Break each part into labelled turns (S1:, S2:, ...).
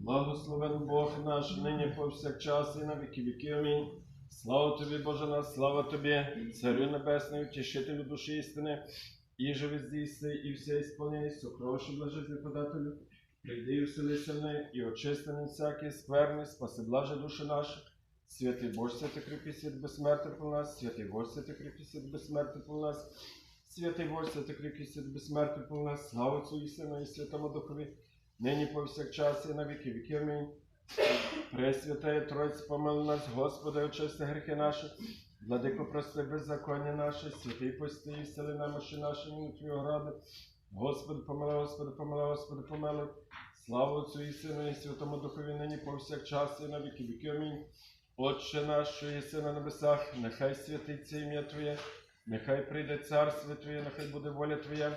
S1: Благословен Бог наш, нині повсякчас і на віки віки. Амінь. Слава тобі, Боже наш, слава тобі, Царю Небесний, утішителю душі істини, і живи здійсни, і все ісполняй, сокровище блажезне подателю. Прийди і вселися в неї, і очисти не всякі скверни, спаси блаже душі наші. Святий Боже, святий кріпкий світ безсмертний по нас, святий Боже, святий кріпкий світ безсмертний по нас, святий Боже, святий кріпкий світ безсмертний по нас, слава Отцю і і Святому Духові, нині повсякчас і на віки. Амінь. Пресвятая Тройця, помили нас, Господи, очисти гріхи наші, владико прости беззаконня наше, святий і сили намощі наші, нині Твого ради. Господи, помилуй, Господи, помилуй, Господи, помилуй. Слава Отцю і Сину і Святому Духові, нині повсякчас і на віки віки. Амінь. Отче наш, що єси на небесах, нехай святиться ім'я Твоє, нехай прийде царство Твоє, нехай буде воля Твоя,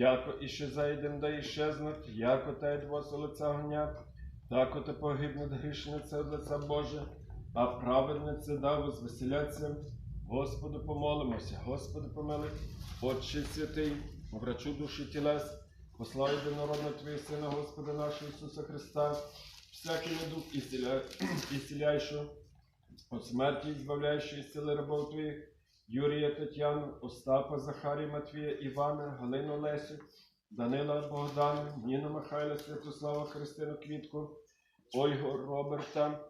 S1: яко іще зайдем, да іщезнуть, яко та й двоса лиця гонять, тако те погибнуть грішниці од лиця Боже, а праведниці да возвеселяться. Господу помолимося, Господи помилуй, Отче святий, врачу душі тілес, послав єдинородного Твоє Сина, Господа нашого Ісуса Христа, всякий недуг ісціля... ісціляйшого, от смерті і збавляючої сили рабов твоїх, Юрія Тетяну, Остапа, Захарія, Матвія, Івана, Галину Лесю, Данила Богдана, Ніну Михайла, Святослава, Христину Квітку, Ольгу Роберта,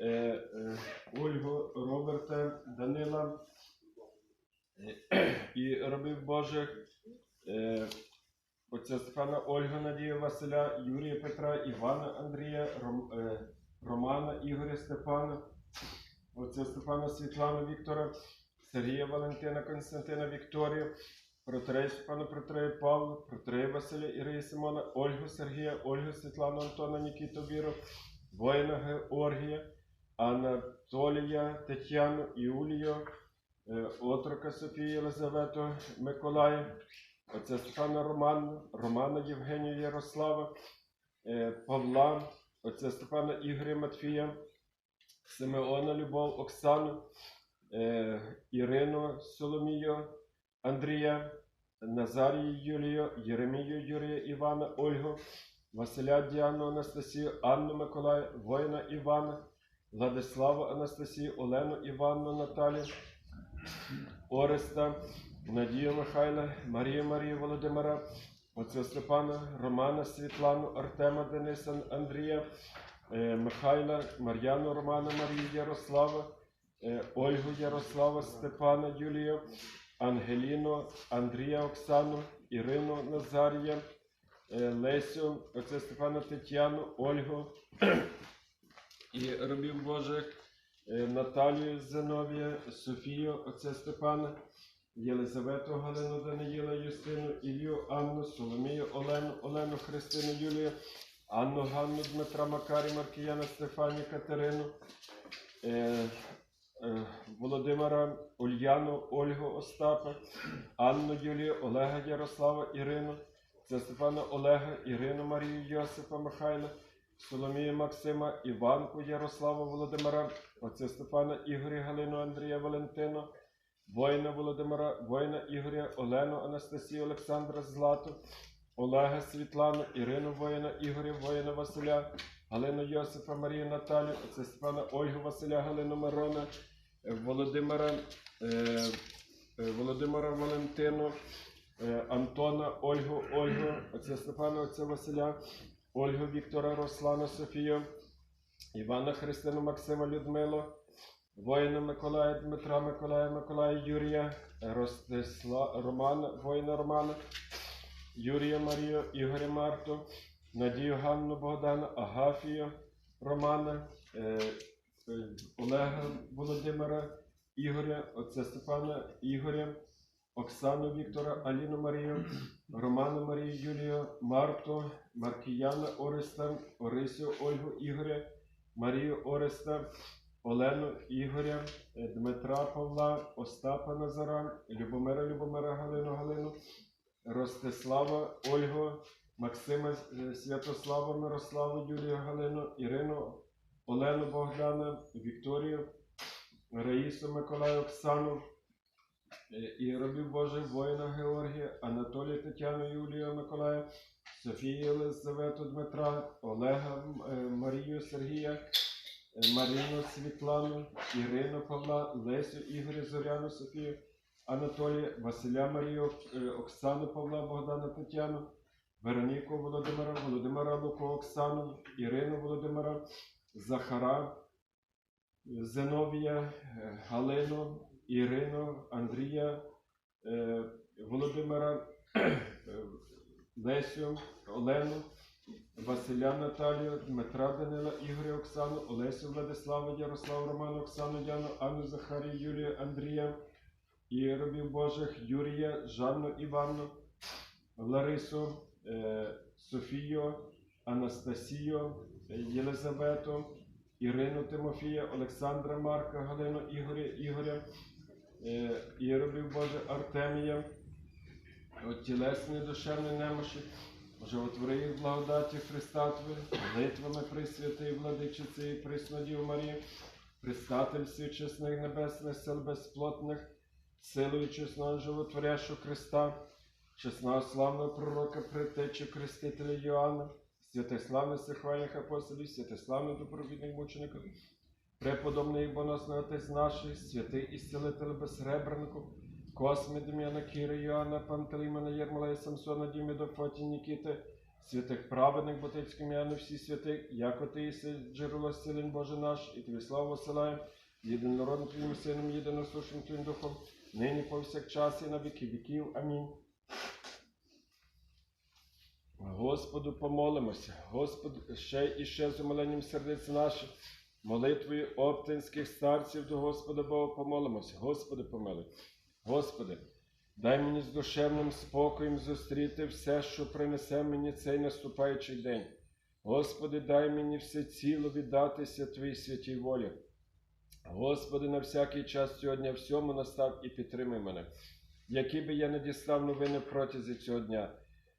S1: е, е, Ольгу Роберта, Данила е, і рабів Божих, е, отця Стефана Ольга, Надія Василя, Юрія Петра, Івана Андрія, Ром, е, Романа Ігоря Степана, отця Стефана Світлану Віктора, Сергія Валентина Константина Вікторію, Протрея Степана Протрея Павла, Протрея Василя Ірия Симона, Ольгу Сергія, Ольгу Світлану Антона Нікіту Віру, воїна Георгія, Анатолія Тетяну Іулію, е, отрока Софію Єлизавету Миколая, отця Стефана Романа, Романа Євгенія Ярослава, е, Павла, отця Стефана Ігоря Матфія, Симеона Любов, Оксану, е, Ірину Соломію, Андрія, Назарію Юлію, Єремію Юрія Івана, Ольгу, Василя Діану Анастасію, Анну Миколая, воїна Івана, Владиславу Анастасію, Олену Іванну Наталію, Ореста, Надію Михайла, Марію Марію Володимира, отця Степана, Романа Світлану, Артема Дениса, Андрія, е, Михайла, Мар'яну Романа, Марію Ярослава, Ольгу Ярослава, Степана Юлію, Ангеліну, Андрія Оксану, Ірину Назарія, е, Лесю, отця Степана Тетяну, Ольгу і рабів Божих, е, Наталію Зиновія, Софію, отця Степана, Єлизавету Галину Даниїла, Юстину, Ілью, Анну, Соломію, Олену, Олену, Христину, Юлію, Анну, Ганну, Дмитра, Макарі, Маркіяна, Стефанію, Катерину, е, е, Володимира, Ульяну, Ольгу, Остапа, Анну, Юлію, Олега, Ярослава, Ірину, це Стефана Олега, Ірину, Марію, Йосипа, Михайла, Соломію Максима, Іванку, Ярослава, Володимира, отця Стефана, Ігоря, Галину, Андрія, Валентину, воїна Володимира, воїна Ігоря, Олену, Анастасію, Олександра, Злату, Олега, Світлану, Ірину, воїна Ігоря, воїна Василя, Галину Йосипа, Марію Наталію, отця Степана, Ольгу Василя, Галину Мирона, Володимира, е, е, Володимира Валентину, е, Антона, Ольгу, Ольгу, отця Степана, отця Василя, Ольгу Віктора, Руслана, Софію, Івана Христину, Максима, Людмилу, воїна Миколая, Дмитра, Миколая, Миколая, Юрія, Ростисла, Романа, воїна Романа, Юрія Марію, Ігоря Марту, Надію Ганну Богдана, Агафію Романа, Олега Володимира, Ігоря, отця Степана Ігоря, Оксану Віктора, Аліну Марію, Роману Марію Юлію, Марту, Маркіяна Ореста, Орисю Ольгу Ігоря, Марію Ореста, Олену Ігоря, е, Дмитра Павла, Остапа Назара, Любомира Любомира Галину Галину, Ростислава Ольгу, Максима е, Святослава Мирославу Юлію Галину, Ірину Олену Богдана, Вікторію, Раїсу Миколаю Оксану, е, і робів Боже воїна Георгія, Анатолія Тетяну Юлію Миколая, Софію Єлизавету Дмитра, Олега е, Марію Сергія, е, Марину Світлану, Ірину Павла, Лесю Ігоря Зоряну Софію, Анатолія, Василя Марію, Оксану Павла, Богдана Тетяну, Вероніку Володимира, Володимира Луку Оксану, Ірину Володимира, Захара, Зиновія, е, Галину, Ірину, Андрія, е, Володимира, е, Лесю, Олену, Василя Наталію, Дмитра Данила, Ігоря Оксану, Олесю Владислава, Ярослава Роману, Оксану Яну, Анну Захарію, Юлію Андрія, і Божих Юрія, Жанну Іванну, Ларису, Софію, Анастасію, Єлизавету, Ірину Тимофія, Олександра Марка, Галину Ігоря, Ігоря, е, і робів Боже Артемія, тілесної душевної немощі, животвори їх благодаті Христа Твої, молитвами Пресвятої Владичиці і Преснодів Марії, предстатель всіх чесних небесних сил безплотних, силою чесного животворящого Христа, чесного славного пророка, предтечі Крестителя Йоанна, святих славних сихвальних апостолів, святих славних добровідних мучеників, преподобний боносний Отець наших, святий і зцілитель Косми, Дем'яна, Кіри, Йоанна, Пантелеймона, Єрмолая, Самсона, Діми, Дофоті, Нікіти, святих праведних Ботицьким Яну, всі святих, яко ти єси джерело силень Боже наш, і тобі славу посилаємо, єдинородним Твоїм Сином, єдиносушним Твоїм Духом, нині повсякчас і на віки віків. Амінь. Господу помолимося, Господи, ще і ще з умиленням сердець наших, молитвою оптинських старців до Господа Бога помолимося. Господи, помилуй. Господи, дай мені з душевним спокоєм зустріти все, що принесе мені цей наступаючий день. Господи, дай мені все ціло віддатися Твоїй святій волі. Господи, на всякий час сьогодні всьому настав і підтримай мене. Які би я не дістав новини протязі цього дня,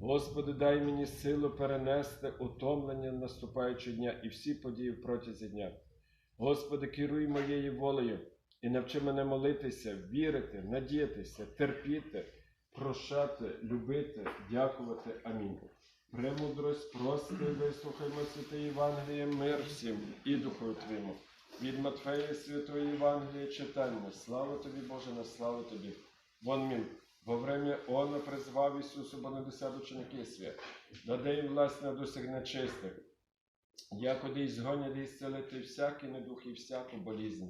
S1: Господи, дай мені силу перенести утомлення наступаючого дня і всі події протязі дня. Господи, керуй моєю волею і навчи мене молитися, вірити, надіятися, терпіти, прощати, любити, дякувати. Амінь. Премудрость, прости, вислухаймо святе Євангеліє, мир всім і Духу Твоєму. Від Матфея Святої Євангелія читання. Слава тобі, Боже, на славу тобі. Вон мін. Во время Она призвав Ісусу Бонадесят ученики свят, даде їм власть над усіх нечистих, якоди згонять і зцілити всякий недух і всяку болізнь.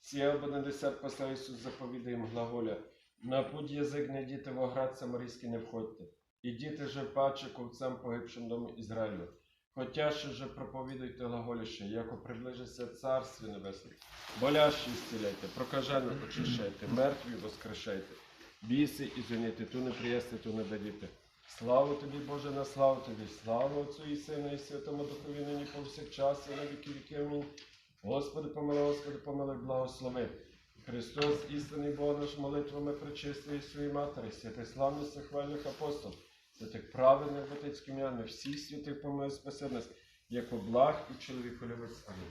S1: Сія Бонадесят посла Ісус заповідає їм глаголя, на путь язик не діти в оград самарійський не входьте, і діти же паче ковцем погибшим дому Ізраїлю. Хотя ще же проповідуйте глаголіще, яко приближиться Царстві Небесне. Болящі зціляйте, прокажених очищайте, мертві воскрешайте. Біси і зоніти, ту не приєсти, ту не дадіте. Слава тобі, Боже, на славу тобі, слава Отцю і Сину, і Святому Духові, нині повсякчас, і на віки віки. Амінь. Господи, помилуй, Господи, помилуй, благослови. Христос, істинний Бог наш, молитвами причистої своїй матері, святих славних сихвальних апостол, святих праведних батьків ім'яни, всіх святих помилуй спаси нас, як благ і чоловіколюбець. Амінь.